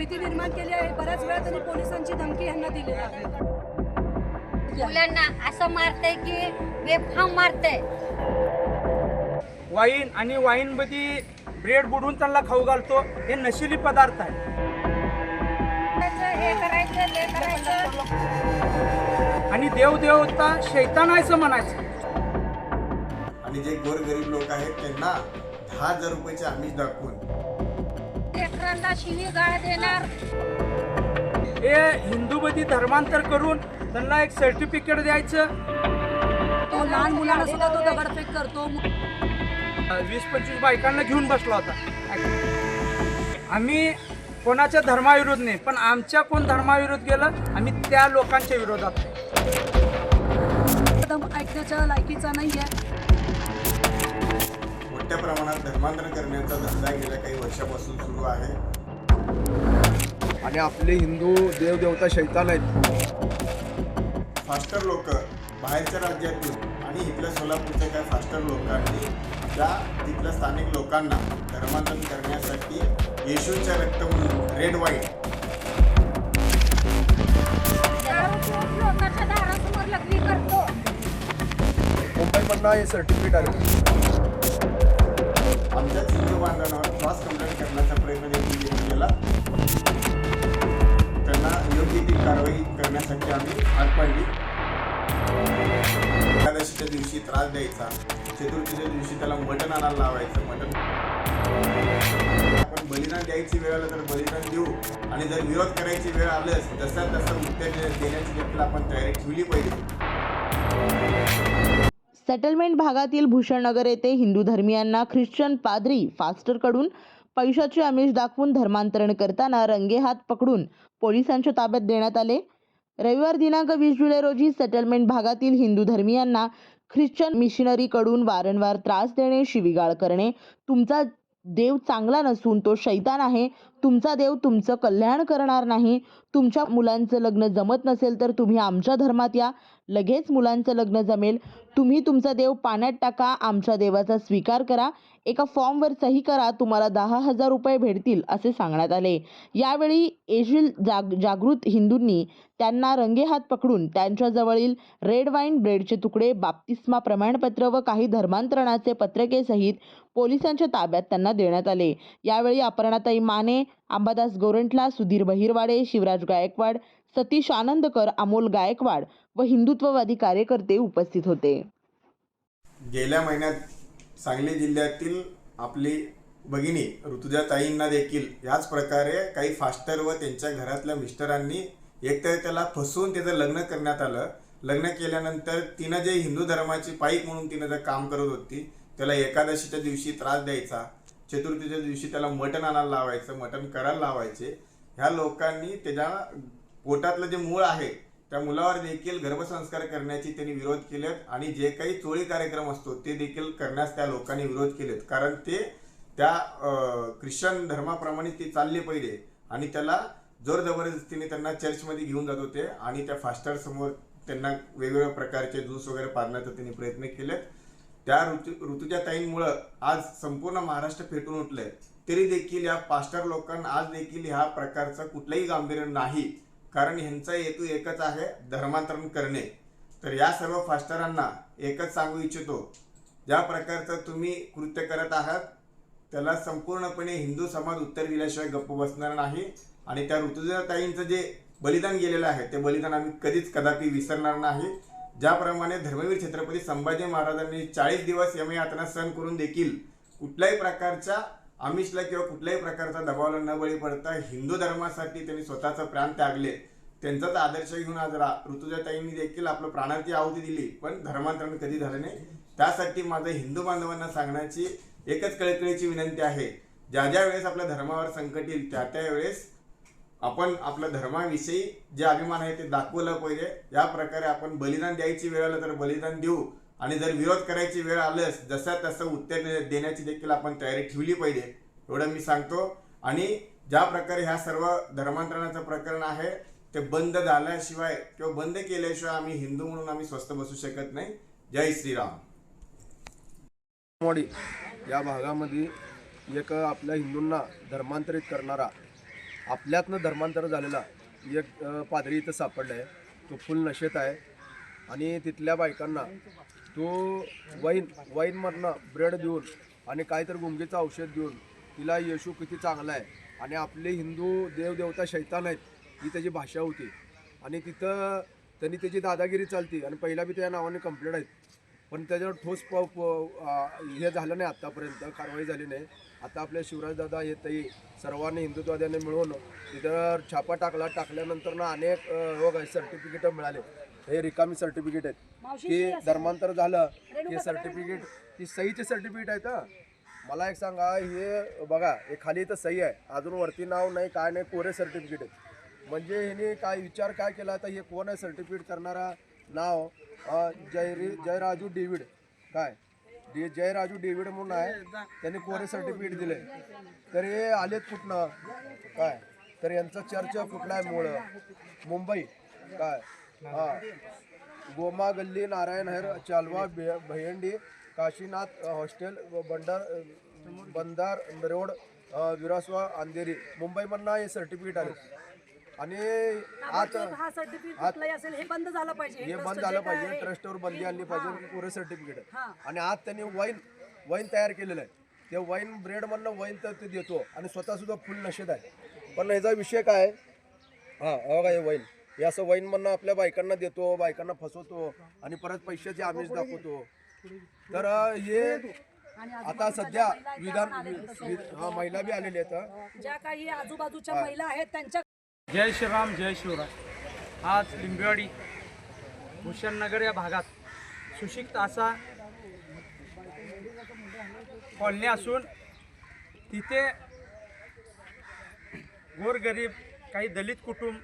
भीती निर्माण केली आहे. बऱ्याच वेळा त्यांनी पोलिसांची धमकी यांना दिलेली आहे. मुलांना असं मारतंय की बेफाम मारतंय. वाईन आणि वाईनमध्ये ब्रेड बुडवून त्यांना खाऊ घालतो. हे नशिली पदार्थ आहे. हे करायचं ते करायचं. आणि देवदेवता शैतान आहे असं म्हणायचं. आणि जे गोरगरीब लोक आहेत त्यांना दहा हजार रुपयाचे आमिष दाखवून लेकरांना शिवी गाळ देणार. हे हिंदूमध्ये धर्मांतर करून त्यांना एक सर्टिफिकेट द्यायचं. तो लहान मुलांना सुद्धा तो दगडफेक करतो. वीस पंचवीस बायकांना घेऊन बसला होता. आम्ही कोणाच्या धर्माविरोध नाही पण आमच्या कोण धर्माविरोध गेलं आम्ही त्या लोकांच्या विरोधात आहे. एकदम ऐकण्याच्या लायकीचा नाही आहे मोठ्या प्रमाणात धर्मांतरण करण्याचा धंदा गेल्या काही वर्षापासून सुरू आहे. आणि आपले हिंदू देवदेवता शैतान आहेत. फास्टर लोक बाहेरच्या राज्यातून आणि इथल्या सोलापूरच्या काही फास्टर लोकांनी त्या तिथल्या स्थानिक लोकांना धर्मांतरण करण्यासाठी येशूच्या रक्त म्हणून रेड वाईट मुंबईमधनं हे सर्टिफिकेट आलं. आमच्याच हिंदू बांधवांवर क्रॉस कंप्लेंट करण्याचा प्रयत्न देखील केला. त्यांना योग्य ती कारवाई करण्यासाठी आम्ही आग पाडली एकादशीच्या दिवशी त्रास द्यायचा. चतुर्थीच्या दिवशी त्याला मटण आणायला लावायचं. मटण आपण बलिदान द्यायची वेळ आलं तर बलिदान देऊ. आणि जर विरोध करायची वेळ आलंच तसा तसं उत्तर देण्याची देखील आपण तयारी ठेवली पाहिजे. सेटलमेंट भागातील भूषणनगर येथे हिंदू धर्मियांना ख्रिश्चन पादरी फास्टरकडून पैशाचे आमिष दाखवून धर्मांतरण करताना रंगेहात पकडून पोलिसांच्या ताब्यात देण्यात आले. रविवार दिनांक वीस जुलै रोजी सेटलमेंट भागातील हिंदू धर्मियांना ख्रिश्चन मिशनरीकडून वारंवार त्रास देणे शिवीगाळ करणे तुमचा देव चांगला नसून तो शैतान आहे तुमचा देव तुमचं कल्याण करणार नाही तुमच्या मुलांचं लग्न जमत नसेल तर तुम्ही आमच्या धर्मात या लगेच मुलांचं लग्न जमेल. तुम्ही तुमचा देव पाण्यात टाका आमच्या देवाचा स्वीकार करा. एका फॉर्मवर सही करा तुम्हाला दहा हजार रुपये भेटतील असे सांगण्यात आले. यावेळी एशिल जाग जागृत हिंदूंनी त्यांना रंगेहात पकडून त्यांच्याजवळील रेड वाईन ब्रेडचे तुकडे बाप्तिस्मा प्रमाणपत्र व काही धर्मांतरणाचे पत्रके सहित पोलिसांच्या ताब्यात त्यांना देण्यात आले. यावेळी अपर्णाताई माने अंबादास गोरंटला सुधीर बहिरवाडे शिवराज गायकवाड सतीश आनंदकर अमोल गायकवाड व हिंदुत्ववादी कार्यकर्ते उपस्थित होते. गेल्या महिन्यात सांगली जिल्ह्यातील आपली भगिनी ऋतुजाताईंना देखील याच प्रकारे काही फास्टर व त्यांच्या घरातल्या मिस्टरांनी एकतर त्याला फसवून त्याचं लग्न करण्यात आलं. लग्न केल्यानंतर तिनं जे हिंदू धर्माची पाईक म्हणून तिनं जर काम करत होती त्याला एकादशीच्या दिवशी त्रास द्यायचा चतुर्थीच्या दिवशी त्याला मटण आणायला लावायचं मटण करायला लावायचे. ह्या लोकांनी त्याच्या पोटातलं जे मूळ आहे त्या मुलावर देखील गर्भसंस्कार करण्याची त्यांनी विरोध केलेत आणि जे काही चोळी कार्यक्रम असतो ते देखील करण्यास त्या लोकांनी विरोध केलेत. कारण ते त्या ख्रिश्चन धर्माप्रमाणे ते चालले पहिले आणि त्याला जोर जबरदस्तीने त्यांना चर्चमध्ये घेऊन जात होते आणि त्या फास्टर समोर त्यांना वेगवेगळ्या प्रकारचे ज्यूस वगैरे पाडण्याचा त्यांनी प्रयत्न केलेत. त्या ऋतू ऋतूच्या ताईंमुळं आज संपूर्ण महाराष्ट्र फेटून उठलंय. तरी देखील या पास्टर लोकांना आज देखील ह्या प्रकारचं कुठलंही गांभीर्य नाही. कारण ह्यांचा हेतू एकच आहे धर्मांतरण करणे. तर या सर्व फास्टरांना एकच सांगू इच्छितो. ज्या प्रकारचं तुम्ही कृत्य करत आहात त्याला संपूर्णपणे हिंदू समाज उत्तर दिल्याशिवाय गप्प बसणार नाही. आणि त्या ऋतुजाताईंचं जे बलिदान गेलेलं आहे ते बलिदान आम्ही कधीच कदापि विसरणार नाही. ज्याप्रमाणे धर्मवीर छत्रपती संभाजी महाराजांनी चाळीस दिवस यमयातना सहन करून देखील कुठल्याही प्रकारच्या आमिषला किंवा कुठल्याही प्रकारचा दबावाला न बळी पडता हिंदू धर्मासाठी त्यांनी स्वतःचं प्राण त्यागले. त्यांचाच आदर्श घेऊन आज रा ऋतुजाताईंनी देखील आपलं प्राणाची आहुती दिली. पण धर्मांतरण कधी झालं नाही. त्यासाठी माझं हिंदू बांधवांना सांगण्याची एकच कळकळीची विनंती आहे. ज्या ज्या वेळेस आपल्या धर्मावर संकट येईल त्या त्या वेळेस आपण आपल्या धर्माविषयी जे अभिमान आहे ते दाखवलं पाहिजे. या प्रकारे आपण बलिदान द्यायची वेळ आलं तर बलिदान देऊ. आणि जर विरोध करायची वेळ आलंच जसं तसं उत्तर देण्याची देखील आपण तयारी ठेवली पाहिजे एवढं मी सांगतो. आणि ज्या प्रकारे ह्या सर्व धर्मांतरणाचं प्रकरण आहे ते बंद झाल्याशिवाय किंवा बंद केल्याशिवाय आम्ही हिंदू म्हणून आम्ही स्वस्थ बसू शकत नाही. जय श्रीराम. मोडी या भागामध्ये एक आपल्या हिंदूंना धर्मांतरित करणारा आपल्यातनं धर्मांतर झालेला एक पादरी इथं सापडला आहे तो फुल नशेत आहे. आणि तिथल्या बायकांना तो वाईन वाईनमधनं ब्रेड देऊन आणि काहीतरी गुंगीचं औषध देऊन तिला येशू किती चांगला आहे आणि आपले हिंदू देवदेवता शैतान आहेत ही त्याची भाषा होती. आणि तिथं त्यांनी त्याची दादागिरी चालती आणि पहिला बी त्या नावाने कंप्लेंट आहेत. पण त्याच्यावर ठोस प हे झालं नाही आत्तापर्यंत कारवाई झाली नाही. आता आपल्या शिवराजदादा हे तई सर्वांनी हिंदुत्वाद्याने मिळून तिथं छापा टाकला टाकल्यानंतर ना अनेक सर्टिफिकेटं मिळाले. हे रिकामी सर्टिफिकेट आहेत. की धर्मांतर झालं हे सर्टिफिकेट ही सहीचे सर्टिफिकेट आहेत हा. मला एक सांगा हे बघा हे खाली इथं सही आहे. अजून वरती नाव नाही काय नाही कोरे सर्टिफिकेट आहेत. म्हणजे ह्याने काय विचार काय केला तर हे कोण आहे सर्टिफिकेट करणारा? नाव जयरी जयराजू डेव्हिड. काय? डे जयराजू डेव्हिड म्हणून आहे त्यांनी कोरे सर्टिफिकेट दिले. तर हे आलेत कुठनं? काय? तर यांचं चर्च कुठला आहे मूळ? मुंबई. काय? गोमा गल्ली नारायण हर चालवा भयंडी काशीनाथ हॉस्टेल बंडार बंदार रोड विरासवा अंधेरी. मुंबईमधनं हे सर्टिफिकेट आले. आणि आता हा सर्टिफिकेट कुठलाही असेल हे बंद झालं पाहिजे. हे बंद झालं पाहिजे. ट्रस्टवर बंदी आणली पाहिजे. पुरे सर्टिफिकेट हा. आणि आज त्यांनी वाईन वाईन तयार केलेलं आहे. ते वाईन ब्रेड मधनं वाईन तर ते देतो. आणि स्वतः सुद्धा फुल नशेत आहे. पण ह्याचा विषय काय? हा बघा हे वाईन हे असं वाईन मधनं आपल्या बायकांना देतो बायकांना फसवतो आणि परत पैशाचे आमिष दाखवतो तर हे आता सध्या विधान हा महिला बी आलेल्या आहेत. ज्या काही आजूबाजूच्या महिला आहेत त्यांच्या जय श्रीराम जय शिवराय आज लिंबेवाडी भूषणनगर या भागात सुशिक्त असा कॉलनी असून तिथे गोरगरीब काही दलित कुटुंब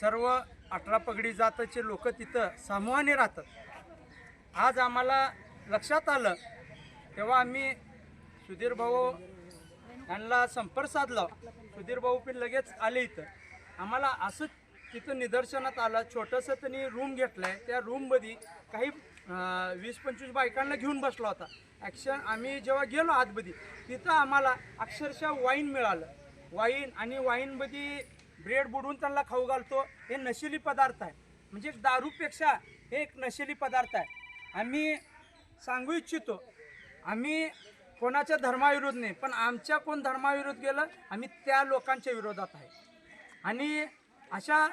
सर्व अठरा पगडी जातचे लोक तिथं समूहाने राहतात. आज आम्हाला लक्षात आलं तेव्हा आम्ही सुधीर भाऊ यांना संपर्क साधला. सुधीर भाऊ पण लगेच आले इथं. आम्हाला असं तिथं निदर्शनात आलं. छोटंसं त्यांनी रूम घेतलं आहे त्या रूममध्ये काही वीस पंचवीस बायकांना घेऊन बसला होता. ॲक्शन आम्ही जेव्हा गेलो आतमध्ये तिथं आम्हाला अक्षरशः वाईन मिळालं. वाईन आणि वाईनमध्ये ब्रेड बुडवून त्यांना खाऊ घालतो हे नशिली पदार्थ आहे. म्हणजे दारूपेक्षा हे एक नशिली पदार्थ आहे. आम्ही सांगू इच्छितो आम्ही कोणाच्या धर्माविरोध नाही पण आमच्या कोण धर्माविरोध गेलं आम्ही त्या लोकांच्या विरोधात आहे. आणि अशा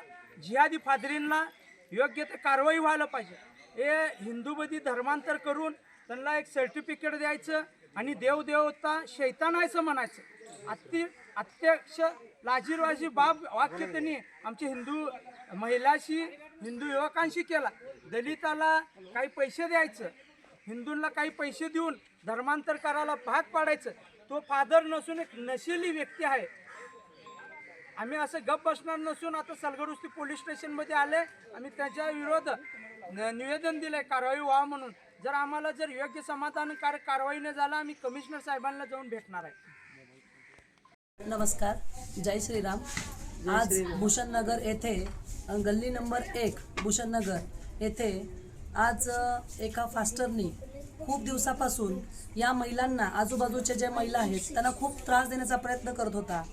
जिहादी फादरींना योग्य ते कारवाई व्हायला पाहिजे. हे हिंदूमध्ये धर्मांतर करून त्यांना एक सर्टिफिकेट द्यायचं आणि देवदेवता असं म्हणायचं. अति अत्यक्ष लाजीरवाजी बाब वाक्य त्यांनी आमच्या हिंदू महिलाशी हिंदू युवकांशी केला. दलिताला काही पैसे द्यायचं हिंदूंना काही पैसे देऊन धर्मांतर करायला भाग पाडायचं तो फादर नसून एक नशिली व्यक्ती आहे. आम्ही असं गप बसणार नसून आता सलगडुस्ती पोलीस स्टेशनमध्ये आले आम्ही त्याच्या विरोध न- निवेदन दिलंय कारवाई व्हावं म्हणून. जर आम्हाला जर योग्य समाधानकारक कारवाई न झाला आम्ही कमिशनर साहेबांना जाऊन भेटणार आहे. नमस्कार जय श्रीराम. आज भूषणनगर येथे गल्ली नंबर एक भूषणनगर येथे आज एका फास्टरनी खूप दिवसापासून या महिलांना आजूबाजूच्या ज्या महिला आहेत त्यांना खूप त्रास देण्याचा प्रयत्न करत होता.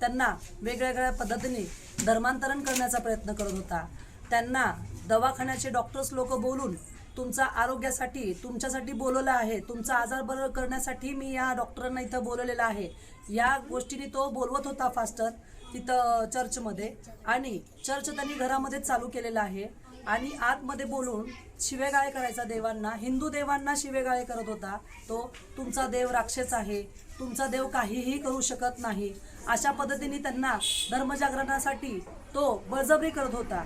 त्यांना वेगवेगळ्या पद्धतीने धर्मांतरण करण्याचा प्रयत्न करत होता. त्यांना दवाखान्याचे डॉक्टर्स लोक बोलून तुमचा आरोग्यासाठी तुमच्यासाठी बोलवलं आहे. तुमचा आजार बरं करण्यासाठी मी या डॉक्टरांना इथं बोलवलेलं आहे. या गोष्टीने तो बोलवत होता फास्टर तिथं चर्चमध्ये. आणि चर्च त्यांनी घरामध्येच चालू केलेलं आहे. आणि आतमध्ये बोलून शिवेगाळे करायचा देवांना हिंदू देवांना शिवेगाळे करत होता. तो तुमचा देव राक्षस आहे. तुमचा देव काहीही करू शकत नाही. अशा पद्धतीने त्यांना धर्मजागरणासाठी तो बळजबरी करत होता.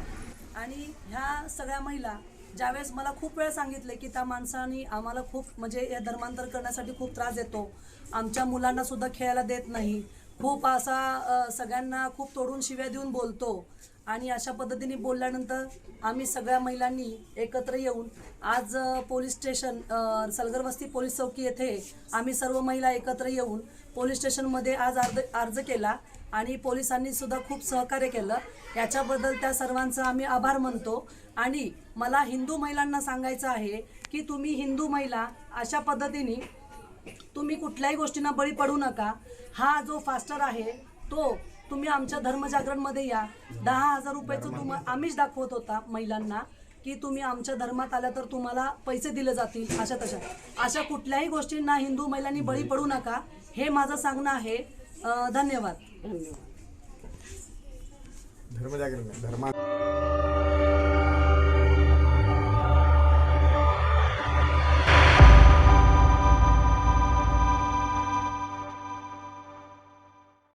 आणि ह्या सगळ्या महिला ज्यावेळेस मला खूप वेळा सांगितले की त्या माणसाने आम्हाला खूप म्हणजे या धर्मांतर करण्यासाठी खूप त्रास देतो. आमच्या मुलांना सुद्धा खेळायला देत नाही. खूप असा सगळ्यांना खूप तोडून शिव्या देऊन बोलतो. आणि अशा पद्धतीने बोलल्यानंतर आम्ही सगळ्या महिलांनी एकत्र येऊन आज पोलीस स्टेशन सलगरवस्ती पोलीस चौकी येथे आम्ही सर्व महिला एकत्र येऊन पोलीस स्टेशनमध्ये आज अर्ज अर्ज केला. आणि पोलिसांनी सुद्धा खूप सहकार्य केलं. याच्याबद्दल त्या सर्वांचं आम्ही आभार मानतो. आणि मला हिंदू महिलांना सांगायचं आहे की तुम्ही हिंदू महिला अशा पद्धतीने तुम्ही कुठल्याही गोष्टींना बळी पडू नका. हा जो फास्टर आहे तो तुम्ही आमच्या धर्मजागरणमध्ये या. दहा हजार रुपयाचं तुम आमिष दाखवत होता महिलांना की तुम्ही आमच्या धर्मात आल्या तर तुम्हाला पैसे दिले जातील. अशा तशा. अशा कुठल्याही गोष्टींना हिंदू महिलांनी बळी पडू नका. हे माझं सांगणं आहे. धन्यवाद. धन्यवाद. धर्मजागरण धर्मा